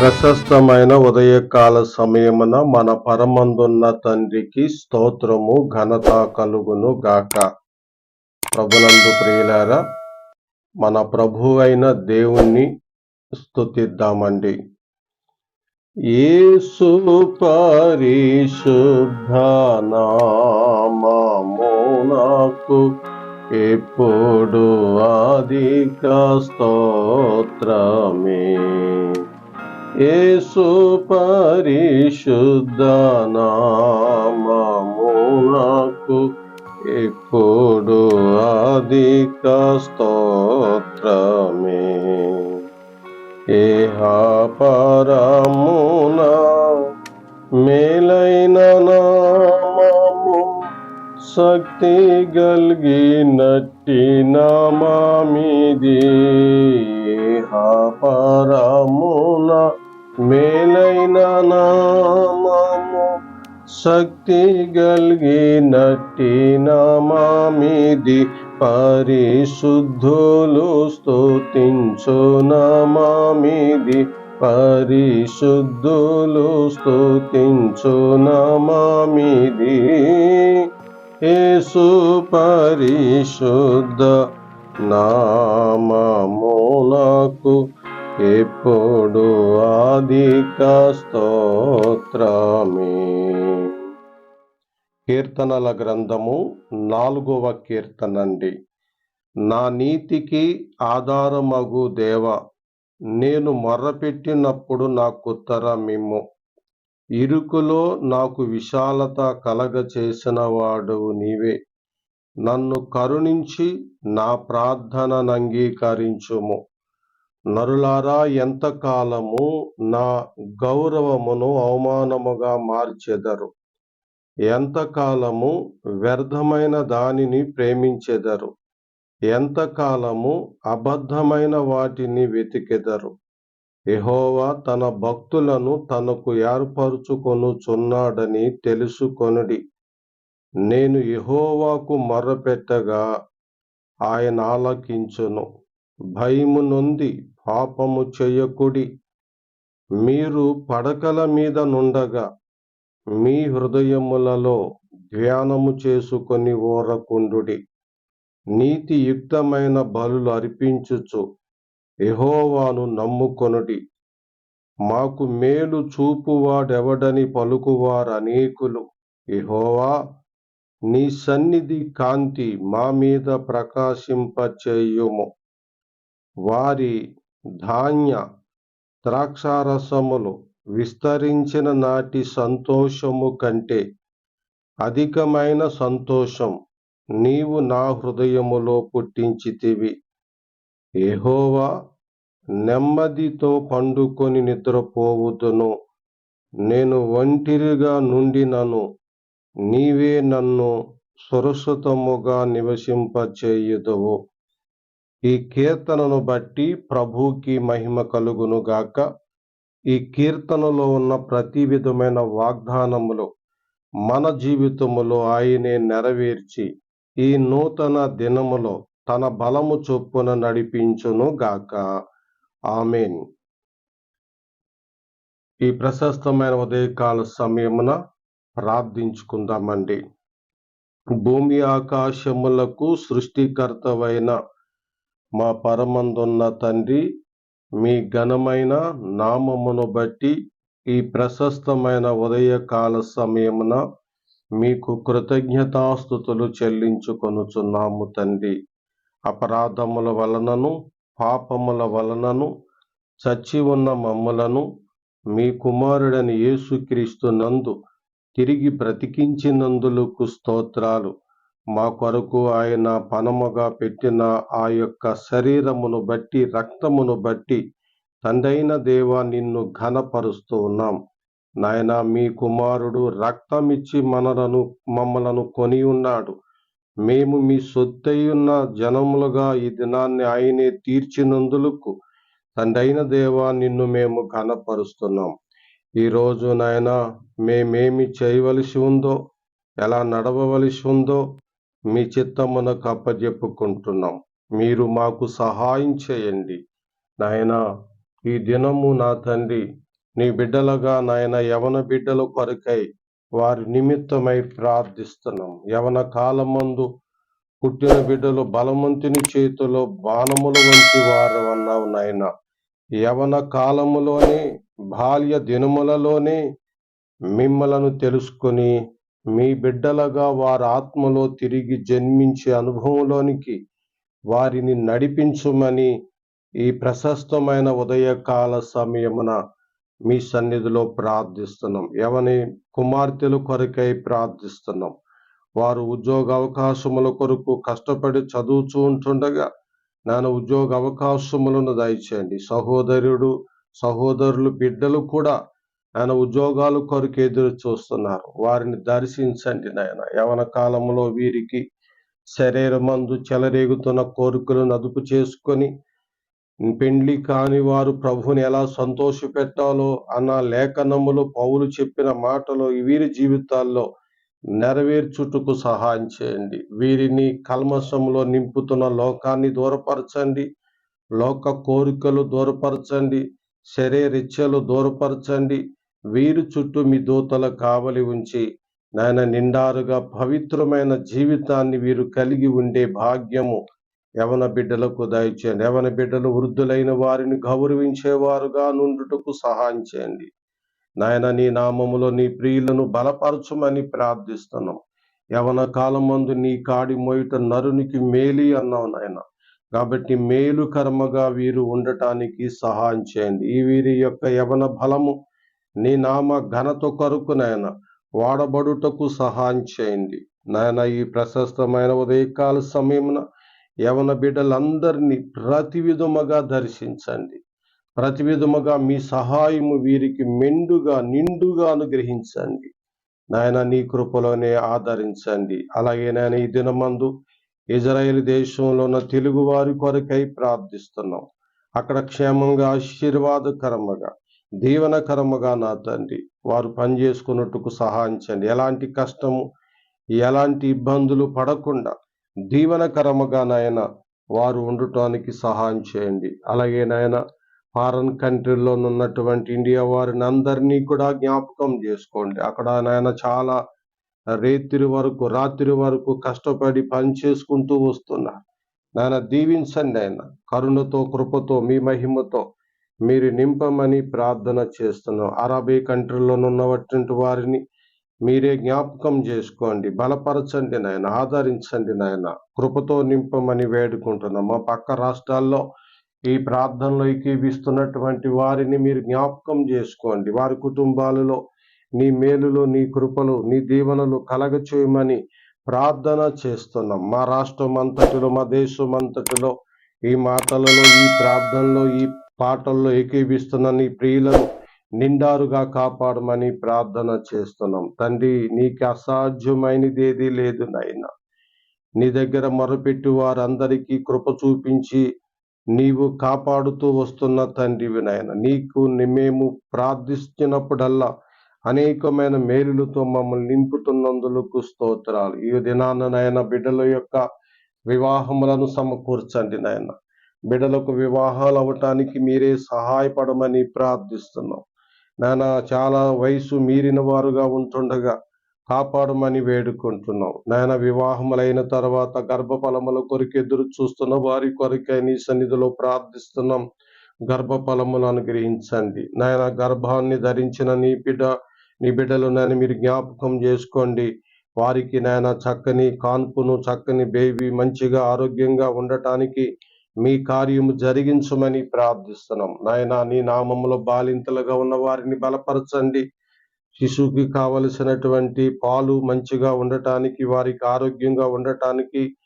ప్రశస్తమైన ఉదయకాల సమయమున మన పరమందున్న తండ్రికి స్తోత్రము ఘనత కలుగును గాక. ప్రభునందు ప్రియులారా మన ప్రభువైన దేవుణ్ణి స్తుతిద్దామండి. ఏసు పరిశుద్ధ నాకు ఎప్పుడు అధిక స్తోత్రమే. యేసు పరిశుద్ధ నామము ఇప్పుడు అధిక స్తోత్రమే. ఏహ పరమున మేలైన నామము శక్తి గల్గినట్టి నామామిది ఏహ పరమున మేలైన నామము శక్తి గల్గినట్టి నామామిది పరిశుద్ధులు స్తుతించు నామామిది పరిశుద్ధులు స్తుతించు నామామిది యేసు పరిశుద్ధ నామమునకు ఎప్పుడు అధిక స్తోత్రమే. కీర్తనల గ్రంథము నాలుగవ కీర్తనండి. నా నీతికి ఆధారమగు దేవ నేను మొర్రపెట్టినప్పుడు నాకుత్తరమిమ్ము ఇరుకులో నాకు విశాలత కలగ చేసిన వాడు నీవే. నన్ను కరుణించి నా ప్రార్థనను అంగీకరించుము. నరులారా ఎంతకాలము నా గౌరవమును అవమానముగా మార్చెదరు? ఎంతకాలము వ్యర్థమైన దానిని ప్రేమించెదరు? ఎంతకాలము అబద్ధమైన వాటిని వెతికెదరు? ఎహోవా తన భక్తులను తనకు ఏర్పరచుకొనుచున్నాడని తెలుసుకొనుడి. నేను యెహోవాకు మొర్రపెట్టగా ఆయన ఆలకించును. భయము నొంది పాపము చేయకుడి. మీరు పడకల మీద నుండగా మీ హృదయములలో ధ్యానము చేసుకొని ఓరకుండుడి. నీతియుక్తమైన బలులు అర్పించుచు ఎహోవాను నమ్ముకొనుడి. మాకు మేలు చూపువాడెవడని పలుకువారు అనేకులు. ఎహోవా నీ సన్నిధి కాంతి మా మీద ప్రకాశింపచేయుము. వారి ధాన్య ద్రాక్షారసములు విస్తరించిన నాటి సంతోషము కంటే అధికమైన సంతోషం నీవు నా హృదయములో పుట్టించితివి. ఏహోవా నెమ్మదితో పండుకొని నిద్రపోవుదును. నేను ఒంటిరిగా నుండినను. నీవే నన్ను సురక్షితముగా నివసింపచేయుదువు. ఈ కీర్తనను బట్టి ప్రభుకి మహిమ కలుగును గాక. ఈ కీర్తనలో ఉన్న ప్రతి విధమైన వాగ్దానములు మన జీవితములో ఆయనే నెరవేర్చి ఈ నూతన దినములో తన బలము చొప్పున నడిపించును గాక. ఆమెన్. ఈ ప్రశస్తమైన ఉదయకాల సమయమున ప్రార్థించుకుందామండి. భూమి ఆకాశములకు సృష్టికర్తవైన మా పరమందున్న తండ్రి మీ ఘనమైన నామమును బట్టి ఈ ప్రశస్తమైన ఉదయకాల సమయమున మీకు కృతజ్ఞతాస్థుతులు చెల్లించుకొనుచున్నాము తండ్రి. అపరాధముల వలనను పాపముల వలనను చచ్చి ఉన్న మమ్ములను మీ కుమారుడని యేసుక్రీస్తు నందు తిరిగి బ్రతికించినందులకు స్తోత్రాలు. మా కొరకు ఆయన పనముగా పెట్టిన ఆ యొక్క శరీరమును బట్టి రక్తమును బట్టి తండ్రైన దేవ నిన్ను ఘనపరుస్తూ ఉన్నాం. నాయన మీ కుమారుడు రక్తమిచ్చి మనలను మమ్మలను కొని ఉన్నాడు. మేము మీ సొత్తయున్న జనములుగా ఈ దినాన్ని ఆయనే తీర్చినందులకు తండ్రైన దేవా నిన్ను మేము ఘనపరుస్తున్నాం. ఈరోజు నాయన మేమేమి చేయవలసి ఉందో ఎలా నడవవలసి ఉందో మీ చిత్తమునకు అప్పజెప్పుకుంటున్నాం. మీరు మాకు సహాయం చేయండి. నాయన ఈ దినము నా తండ్రి నీ బిడ్డలుగా నాయన యవన బిడ్డల కొరకై వారి నిమిత్తమై ప్రార్థిస్తున్నాం. యవన కాలమందు పుట్టిన బిడ్డలు బలవంతుని చేతిలో బాణములు వంటి వారు అన్నావు నాయన. యవన కాలములోనే బాల్య దినములలోనే మిమ్మలను తెలుసుకొని మీ బిడ్డలుగా వారి ఆత్మలో తిరిగి జన్మించే అనుభవంలోనికి వారిని నడిపించుమని ఈ ప్రశస్తమైన ఉదయకాల సమయమున మీ సన్నిధిలో ప్రార్థిస్తున్నాం. ఎవని కుమార్తెలు కొరకై ప్రార్థిస్తున్నాం. వారు ఉద్యోగ అవకాశముల కొరకు కష్టపడి చదువుచూ ఉంటుండగా నాన్న ఉద్యోగ అవకాశములను దయచేయండి. సహోదరుడు సహోదరులు బిడ్డలు కూడా ఆయన ఉద్యోగాలు కొరకు ఎదురు చూస్తున్నారు. వారిని దర్శించండి నాయన. యవన కాలంలో వీరికి శరీరమందు చెలరేగుతున్న కోరికలను అదుపు చేసుకొని పెండ్లి కాని వారు ప్రభుని ఎలా సంతోష పెట్టాలో అన్న లేఖనములు పౌలు చెప్పిన మాటలు వీరి జీవితాల్లో నెరవేర్చుటకు సహాయం చేయండి. వీరిని కల్మషంలో నింపుతున్న లోకాన్ని దూరపరచండి. లోక కోరికలు దూరపరచండి. శరీరిచ్చలు దూరపరచండి. వీరి చుట్టూ మీ దూతల కావలి ఉంచి నాయన నిండారుగా పవిత్రమైన జీవితాన్ని వీరు కలిగి ఉండే భాగ్యము యవన బిడ్డలకు దయచేయండి. యవన బిడ్డలు వృద్ధులైన వారిని గౌరవించేవారుగా నుండుటకు సహాయం చేయండి. నాయన నీ నామములో నీ ప్రియులను బలపరచుమని ప్రార్థిస్తున్నాం. యవన కాలం మందు నీ కాడి మోయిట నరునికి మేలి అన్నావు నాయన. కాబట్టి మేలు కర్మగా వీరు ఉండటానికి సహాయం చేయండి. ఈ వీరి యొక్క యవన బలము నీ నామ ఘనత కొరకు నాయన వాడబడుటకు సహాయం చేయండి. నాయన ఈ ప్రశస్తమైన ఉదయకాల సమయమున యవన బిడ్డలందరినీ ప్రతి విధముగా దర్శించండి. ప్రతి విధముగా మీ సహాయము వీరికి మెండుగా నిండుగా అనుగ్రహించండి. నాయన నీ కృపలోనే ఆదరించండి. అలాగే నాయన ఈ దినమందు ఇజ్రాయేల్ దేశంలో ఉన్న తెలుగు వారి కొరకై ప్రార్థిస్తున్నాం. అక్కడ క్షేమంగా ఆశీర్వాదకరముగా దీవనకరముగా నా తండ్రి వారు పనిచేసుకున్నట్టుకు సహాయించండి. ఎలాంటి కష్టము ఎలాంటి ఇబ్బందులు పడకుండా దీవనకరముగా నాయన వారు ఉండటానికి సహాయం చేయండి. అలాగే నాయన ఫారెన్ కంట్రీలో ఉన్నటువంటి ఇండియా వారిని అందరినీ కూడా జ్ఞాపకం చేసుకోండి. అక్కడ నాయన చాలా రేతిరి వరకు రాత్రి వరకు కష్టపడి పని చేసుకుంటూ వస్తున్నారు. నాయన దీవించండి ఆయన కరుణతో కృపతో మీ మహిమతో మీరు నింపమని ప్రార్థన చేస్తున్నాం అరబీ కంట్రీలో ఉన్నటువంటి వారిని మీరే జ్ఞాపకం చేసుకోండి బలపరచండి నాయన ఆదరించండి నాయన. కృపతో నింపమని వేడుకుంటున్నాం. మా పక్క రాష్ట్రాల్లో ఈ ప్రార్థనలో ఏకీవిస్తున్నటువంటి వారిని మీరు జ్ఞాపకం చేసుకోండి. వారి కుటుంబాలలో నీ మేలులు నీ కృపలు నీ దీవెనలు కలగచేయమని ప్రార్థన చేస్తున్నాం. మా రాష్ట్రం అంతటిలో మా దేశం అంతటిలో ఈ మాటలలో ఈ ప్రార్థనలో ఈ పాటల్లో ఏకీవిస్తున్న నీ ప్రియులను నిండారుగా కాపాడమని ప్రార్థన చేస్తున్నాం. తండ్రి నీకు అసాధ్యమైనది ఏది లేదు నాయన. నీ దగ్గర మొరపెట్టి వారందరికీ కృప చూపించి నీవు కాపాడుతూ వస్తున్న తండ్రివి నాయన. నీకు మేము ప్రార్థిస్తున్నప్పుడల్లా అనేకమైన మేలులతో మమ్మల్ని నింపుతున్నందులకు స్తోత్రాలు. ఈ దినాన నాయన బిడ్డల యొక్క వివాహములను సమకూర్చండి నాయన. బిడ్డలకు వివాహాలు అవటానికి మీరే సహాయపడమని ప్రార్థిస్తున్నాం. నాయన చాలా వయసు మీరిన వారుగా ఉంటుండగా కాపాడమని వేడుకుంటున్నాం. నాయన వివాహములైన తర్వాత గర్భఫలముల కొరకు ఎదురు చూస్తున్న వారి కొరకే నీ సన్నిధిలో ప్రార్థిస్తున్నాం. గర్భఫలములు అనుగ్రహించండి. నాయన గర్భాన్ని ధరించిన నీ బిడ్డ నీ బిడ్డలు నేను మీరు జ్ఞాపకం చేసుకోండి. వారికి నాయన చక్కని కాన్పును చక్కని బేబీ మంచిగా ఆరోగ్యంగా ఉండటానికి మీ కార్యము జరిగించమని ప్రార్థిస్తున్నాం. నాయన నీ నామంలో బాలింతలుగా ఉన్న వారిని బలపరచండి. శిశువుకి కావలసినటువంటి పాలు మంచిగా ఉండటానికి వారికి ఆరోగ్యంగా ఉండటానికి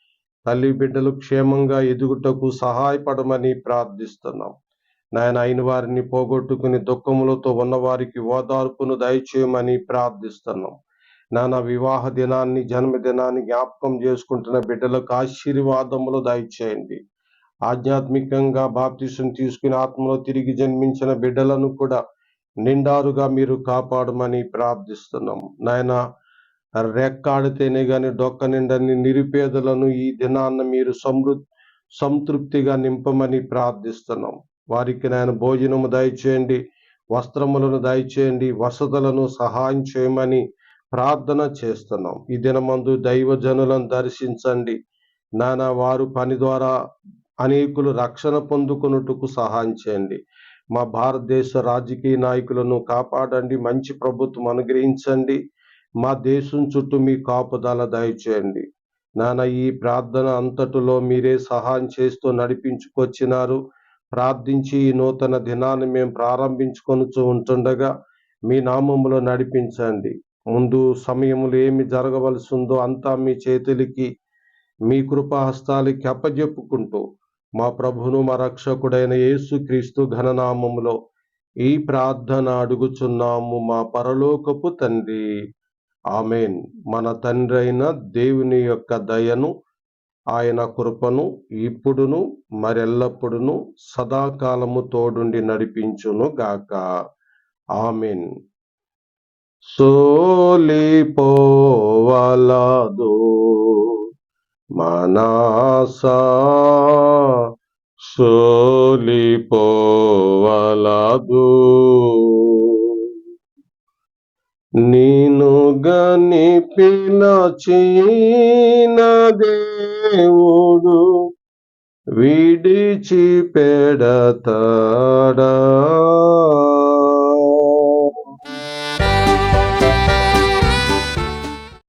తల్లి బిడ్డలు క్షేమంగా ఎదుగుటకు సహాయపడమని ప్రార్థిస్తున్నాం. నాయన అయిన వారిని పోగొట్టుకుని దుఃఖములతో ఉన్న వారికి ఓదార్పును దయచేయమని ప్రార్థిస్తున్నాం. నానా వివాహ దినాన్ని జన్మదినాన్ని జ్ఞాపకం చేసుకుంటున్న బిడ్డలకు ఆశీర్వాదములు దయచేయండి. ఆధ్యాత్మికంగా బాప్తిసం తీసుకుని ఆత్మలో తిరిగి జన్మించిన బిడ్డలను కూడా నిండారుగా మీరు కాపాడమని ప్రార్థిస్తున్నాం. నాయన రెక్కాడితేనే గాని డొక్క నిండని నిరుపేదలను ఈ దినాన్న మీరు సమృ సంతృప్తిగా నింపమని ప్రార్థిస్తున్నాం. వారికి నాయన భోజనము దయచేయండి వస్త్రములను దయచేయండి వసతులను సహాయం చేయమని ప్రార్థన చేస్తున్నాం. ఈ దినమందు దైవజనులను దర్శించండి. నానా వారు పని ద్వారా అనేకులు రక్షణ పొందుకున్నట్టుకు సహాయం చేయండి. మా భారతదేశ రాజకీయ నాయకులను కాపాడండి. మంచి ప్రభుత్వం అనుగ్రహించండి. మా దేశం చుట్టూ మీ కాపుదల దయచేయండి. నాన్న ఈ ప్రార్థన అంతటిలో మీరే సహాయం చేస్తూ నడిపించుకొచ్చినారు. ప్రార్థించి ఈ నూతన దినాన్ని మేము ప్రారంభించుకొనుచు ఉంటుండగా మీ నామములో నడిపించండి. ముందు సమయములు ఏమి జరగవలసిందో అంతా మీ చేతులకి మీ కృపాహస్తాలకి అప్పజెప్పుకుంటూ మా ప్రభును మా రక్షకుడైన యేసుక్రీస్తు ఘననామములో ఈ ప్రార్థన అడుగుచున్నాము మా పరలోకపు తండ్రి. ఆమెన్. మన తండ్రి అయిన దేవుని యొక్క దయను ఆయన కృపను ఇప్పుడును మరెల్లప్పుడును సదాకాలము తోడుండి నడిపించును గాక. ఆమెన్. సోలిపోవలదు. మనసా సోలిపోవలదు. నిను గని పిలచిన దేవుడు విడిచి పెడతాడా